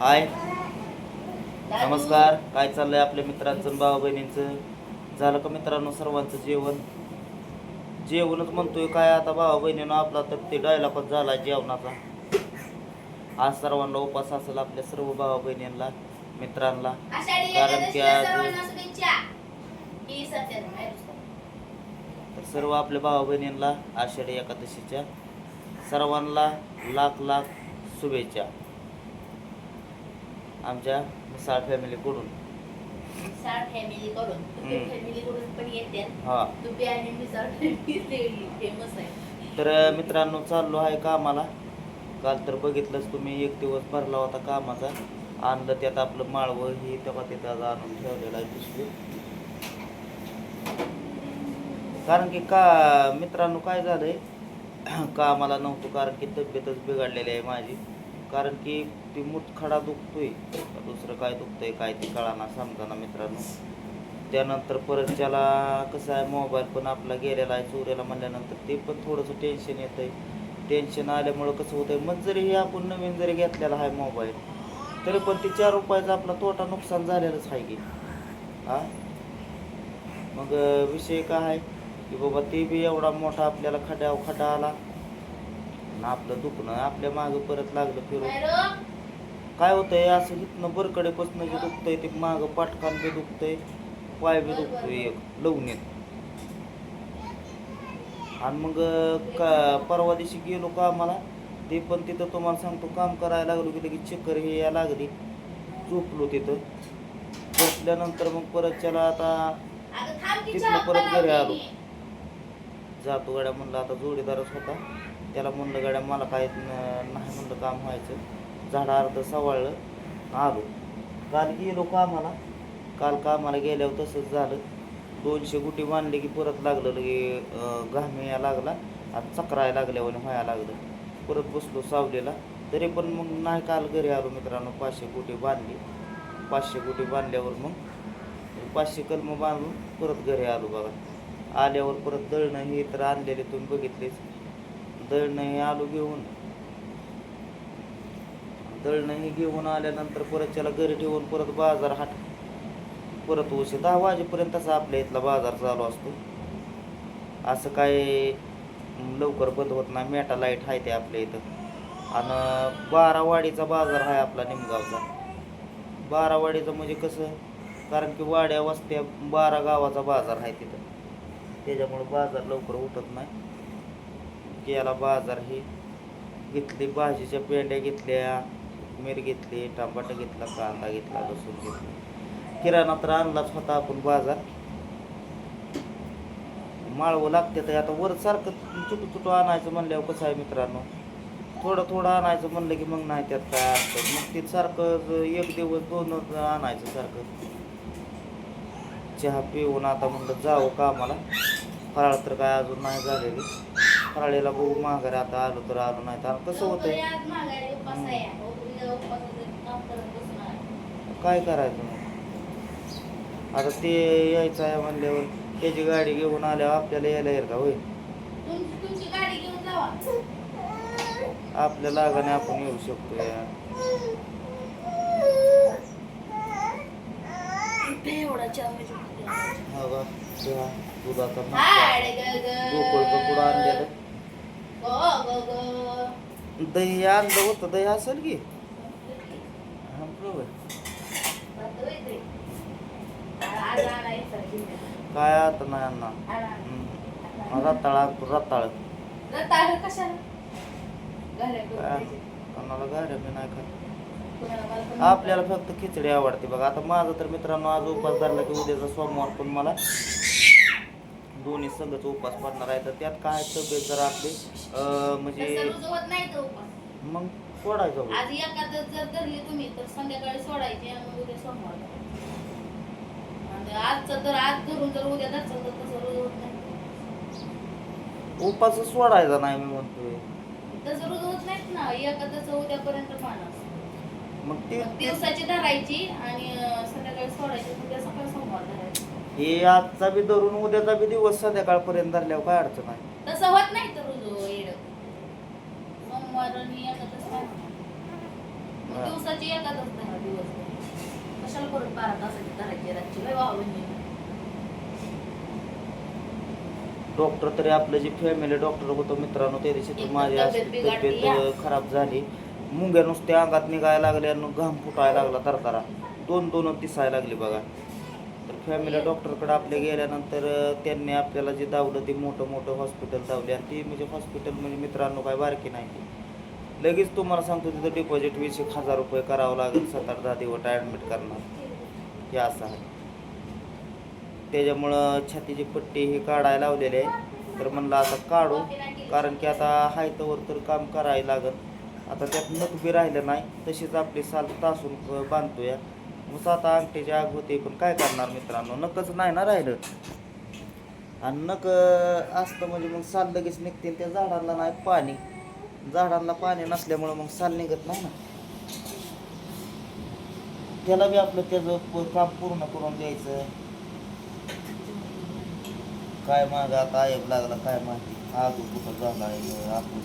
हाय. नमस्कार. काय चाललंय आपल्या मित्रांचं भावा बहिणींचं झालं का मित्रांनो सर्वांचं जेवण? जेवणच म्हणतोय काय आता भावा बहिणीनं आपला तर ते डायलॉगच झाला जेवणाचा. आज सर्वांना उपास असेल आपल्या सर्व भावा बहिणींना मित्रांना कारण की आज- तर सर्व आपल्या भावा बहिणींना आषाढी एकादशीच्या सर्वांना लाख लाख शुभेच्छा. आमच्या मिसाळ फॅमिलीकडून. कडून हम्म. फॅमिली कडून पण येते. हा. तुपी आणि मिसळ फॅमिली फेमस आहे. तर मित्रांनो चाललो आहे कामाला. काल तर बघितलंच तुम्ही एक दिवस भरला होता कामाचा. आणलं त्यात आपलं माळवं ही तेव्हा तिथं आणून ठेवलेलं आहे पिशवी कारण की का मित्रांनो काय झालंय? कामाला नव्हतं कारण की तब्येतच बिघडलेली आहे माझी. कारण की ती मुतखडा दुखतोय. दुसरं काय दुखतंय काय ते कळाना समजाना मित्रांनो. त्यानंतर परत त्याला कसं आहे मोबाईल पण आपला गेलेला आहे चोरीला म्हणल्यानंतर ते पण थोडंसं टेन्शन येतं आहे टेन्शन आल्यामुळं कसं होतं आहे मग जरी हे आपण नवीन जरी घेतलेला आहे मोबाईल तरी पण ते चार रुपयाचा आपला तोटा नुकसान झालेलंच आहे की. हा? मग विषय काय आहे? की बाबा ते बी एवढा मोठा आपल्याला खड्या खड्डा आला. आणि आपलं दुखणं आपल्या मागं परत लागलं फिरून. काय होतंय असं इथनं बरकडेपासून जे दुखतंय ते मागं पाटकान बी दुखतंय पाय बी दुखतोय एक लवणीत आणि मग का परवा दिवशी गेलो कामाला ते पण तिथं तुम्हाला सांगतो काम करायला लागलो की लगेच चक्कर हे या लागली. झोपलो तिथं. झोपल्यानंतर मग परत त्याला आता की तिथनं परत घरी आलो. जातो गाड्या म्हणलं आता जोडीदारच होता. त्याला म्हणलं गाड्या मला काय नाही म्हणलं काम व्हायचं. झाडं अर्ध सवाळलं आलो. काल गेलो कामाला. काल कामाला गेल्यावर तसंच झालं. दोनशे गुटी बांधली की परत लागलं लगे अं, घाम यायला लागला. आणि चक्राय लागल्यावर व्हायला लागलं. परत बसलो सावलीला. तरी पण मग नाही काल घरी आलो मित्रांनो पाचशे गुटी बांधली. पाचशे गुटी बांधल्यावर मग पाचशे कलम बांधून परत घरी आलो बघा. आल्यावर परत दळणं हे तर आणलेले तुम्ही बघितलेच. दळणं आलो घेऊन. दळणं हे घेऊन आल्यानंतर परत त्याला घरी ठेवून परत बाजार हाट परत उशी दहा वाजेपर्यंत असा आपल्या इथला बाजार चालू असतो. असं काय लवकर बंद होत नाही. मेटा लाइट आहे ते आपल्या इथं. आणि बारावाडीचा बाजार आहे आपला निमगावचा. बारावाडीचं म्हणजे कसं? कारण की वाड्या वस्त्या बारा गावाचा बाजार आहे तिथं. त्याच्यामुळं बाजार लवकर उठत नाही. गेला बाजार ही. घेतली भाजीच्या पेंड्या घेतल्या मिर घेतली टमाटा घेतला कांदा घेतला लसूण घेतला. किराणा तर आणलाच होता आपण बाजार. माळवं लागते तर आता वर सारखं चुटू चुटू आणायचं म्हणल्यावर कसं आहे मित्रांनो? थोडं थोडं आणायचं म्हणलं की मग नाही त्यात काय असतं मग ते सारखं एक दिवस दोन आणायचं सारखं. चहा पिऊन आता म्हणलं जावं कामाला. फराळ तर काय अजून नाही झालेली. फराळीला बघू माघारी आता आलो तर आलो नाही तर कसं करत बसणार. काय करायचं मग आता ते यायचं आहे म्हणल्यावर त्याची गाडी घेऊन आल्यावर आपल्याला यायला येईल का जावा आपल्या लागाने आपण येऊ शकतो या म्हणजे? हा बा, दुधाचा. गोकुळचं पुढं आणलेलं. दही आणलं होतं दही असेल की. काय आता नाही. हम्म. रताळ रताळ. कोणाला गाड्या मी नाही खात आपल्याला फक्त खिचडी आवडते बघा आता माझा तर मित्रांनो आज उपास धरला की उद्याचा सोमवार पण मला दोन्ही संघच उपास पडणार आहे तर त्यात काय तब्येत जरा आपली अं, म्हणजे तसं रोज होत नाही तो उपास. मग सोडायचं. आज एखादं जर धरली तुम्ही तर संध्याकाळी सोडायची आणि मग उद्या सोमवार करायचं. आणि आजचं तर आज धरून जर उद्या धरचं तर तसं रोज होत नाही उपास सोडायचा नाही मी म्हणतोय तसं रोज होत नाहीत ना एखादं उद्यापर्यंत मानस मग ते दिवसाची धरायची आणि अं, संध्याकाळी सोडायची उद्या सकाळी सोमवार धरायची हे आजचा बी धरून उद्याचा बी दिवस संध्याकाळपर्यंत धरल्यावर काय अडचण आहे? तसं होत नाही तर रोज येड. सोमवार आणि एखादं काय? हा. दिवसाची एखादच दहा दिवस कशाला परत बारा तासाची धरायची रातची? लय वाहून गेली. डॉक्टर तरी आपलं जे फॅमिली डॉक्टर होतो मित्रांनो त्या दिवशी तर एकदम माझी अशी तब्येत बिघडली तब्येत या. अं, खराब झाली. मुंग्या नुसत्या अंगात निघायला लागल्या आणि घाम फुटायला लागला तरतरा दोन दोन दिसायला लागली बघा. तर फॅमिली डॉक्टरकडे आपल्या गेल्यानंतर त्यांनी आपल्याला जे दावलं ते मोठं मोठं हॉस्पिटल धावले. आणि ती म्हणजे हॉस्पिटल म्हणजे मित्रांनो काय बारकी नाही. लगेच तुम्हाला सांगतो तिथं डिपॉझिट वीस एक हजार रुपये करावं लागेल सात आठ दहा दिवस ॲडमिट करणार. हे असं आहे. त्याच्यामुळं छातीची पट्टी हे काढायला लावलेली आहे. तर म्हणलं आता काढू कारण की आता हायतवर तर काम करायला लागत आता त्यात नख बी राहिलं नाही तशीच आपली साल तासून बांधतोया. मग आता अंगठीची आग होते पण काय करणार मित्रांनो? नकच नाही ना राहिलं. आणि नक असतं म्हणजे मग साल लगेच निघते त्या झाडांना नाही पाणी. झाडांना पाणी नसल्यामुळं मग साल निघत नाही ना. त्याला बी आपलं त्याचं काम पूर्ण करून द्यायचं. काय माग आता आयब लागला काय माहिती. आग कुठं झाला आहे आपण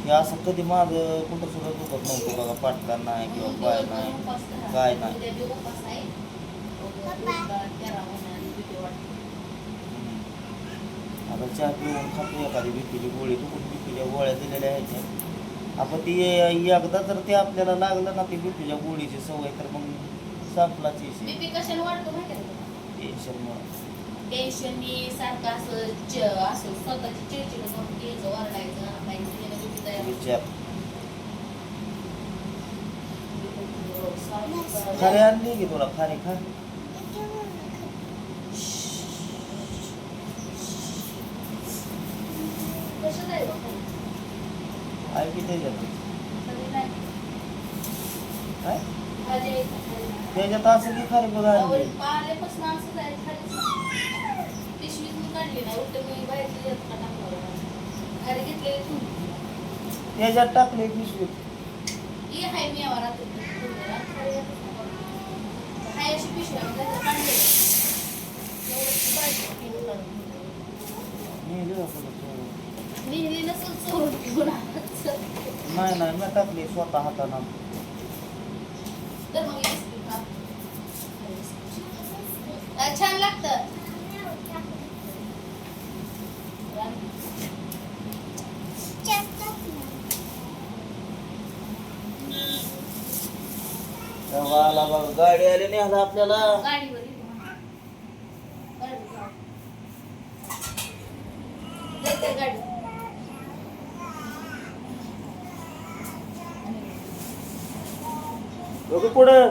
हे असं कधी माग कुठं सुद्धा दुखत नव्हतं बघा पाटला नाही किंवा पाय नाही. काय नाही. आता चहा पिऊन खातो एखादी बीपीची गोळी तू कुठे बीपीच्या गोळ्या दिलेल्या आहेत. आपण ती एकदा जर ते आपल्याला लागलं ना ती बीपीच्या गोळीची सवय तर मग संपलाच का टेन्शनमुळं टेन्शननी सारखं असं असं स्वतःची चिडचिड करून घ्यायचं ओरडायचं विचार. खारी आणली की तुला खारी खा. कसं किती त्याच्यात? काय? खाली त्याच्यात असं की खारी बघा पिशवीत मी काढली ना उलट मी बाहेर दिल्यात का घेतलेली ठेवून त्याच्यात टाकले पिशवीत. नाही नाही मी टाकली स्वतः हातानं. छान लागतं. गाडी आली नाही आपल्याला. गाडीवर येतो. गाडीवर जाऊ. जाते गाडी. बघू पुढं.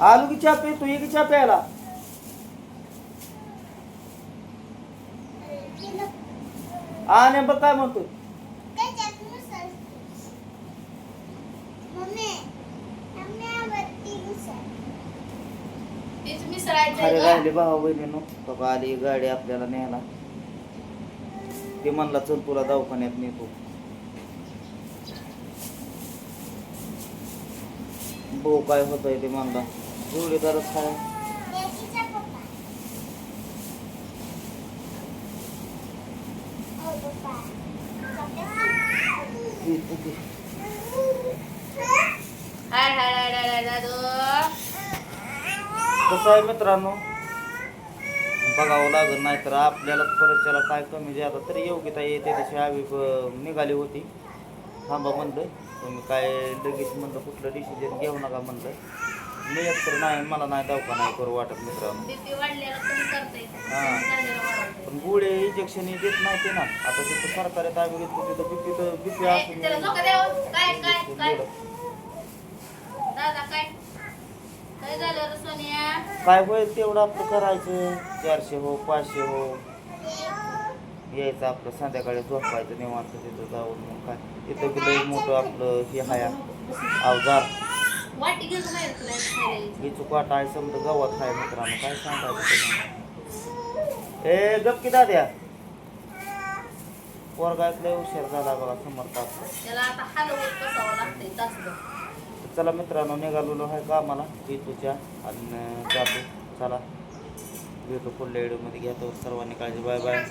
आलू की चहा पे तू ये की चहा प्यायला आणि बघ काय म्हणतोय? खरे राहिले भावा भाऊ बहिणीनो. बघा आली गाडी आपल्याला न्यायला. ते म्हणला चल तुला दवाखान्यात नेतो. भाऊ काय होत आहे ते म्हणला जोडीदारच काय? हाय हाय हाय हाय दादू. कसं आहे मित्रांनो? बघावं लागत नाही तर आपल्याला परत काय कमी जादा तरी योग्यता येते तशी आम्ही निघाली होती. थांबा म्हणलं तुम्ही काय लगेच म्हणलं कुठलं डिसिजन घेऊ नका म्हणलं. मी एकतर नाही मला नाही दवाखाना नाही करू वाटत मित्रांनो. हा. पण गोळे इंजेक्शन देत नाही ते ना. आता तिथं सरकारी आम्ही घेतलं तिथं बीपी तर बीपी त्याला असून काय झालं सोनिया? काय होईल तेवढं आपलं करायचं. चारशे हो पाचशे हो. यायचं आपलं संध्याकाळी झोपायचं निवांत तिथं जाऊन मग काय. तिथं बी लई मोठं आपलं हे हाया अवजार. ही चुकाट आहे समजा गावात आहे मित्रांनो. काय सांगायचं ए गप की दाद्या. पोरगा हुशार झाला बघा समर्थ आपला चला मित्रांनो निघालेलो आहे का कामाला तुझ्या आणि जातो चला. भेटू पुढल्या व्हिडिओमध्ये घ्या तर सर्वांनी काळजी. Bye bye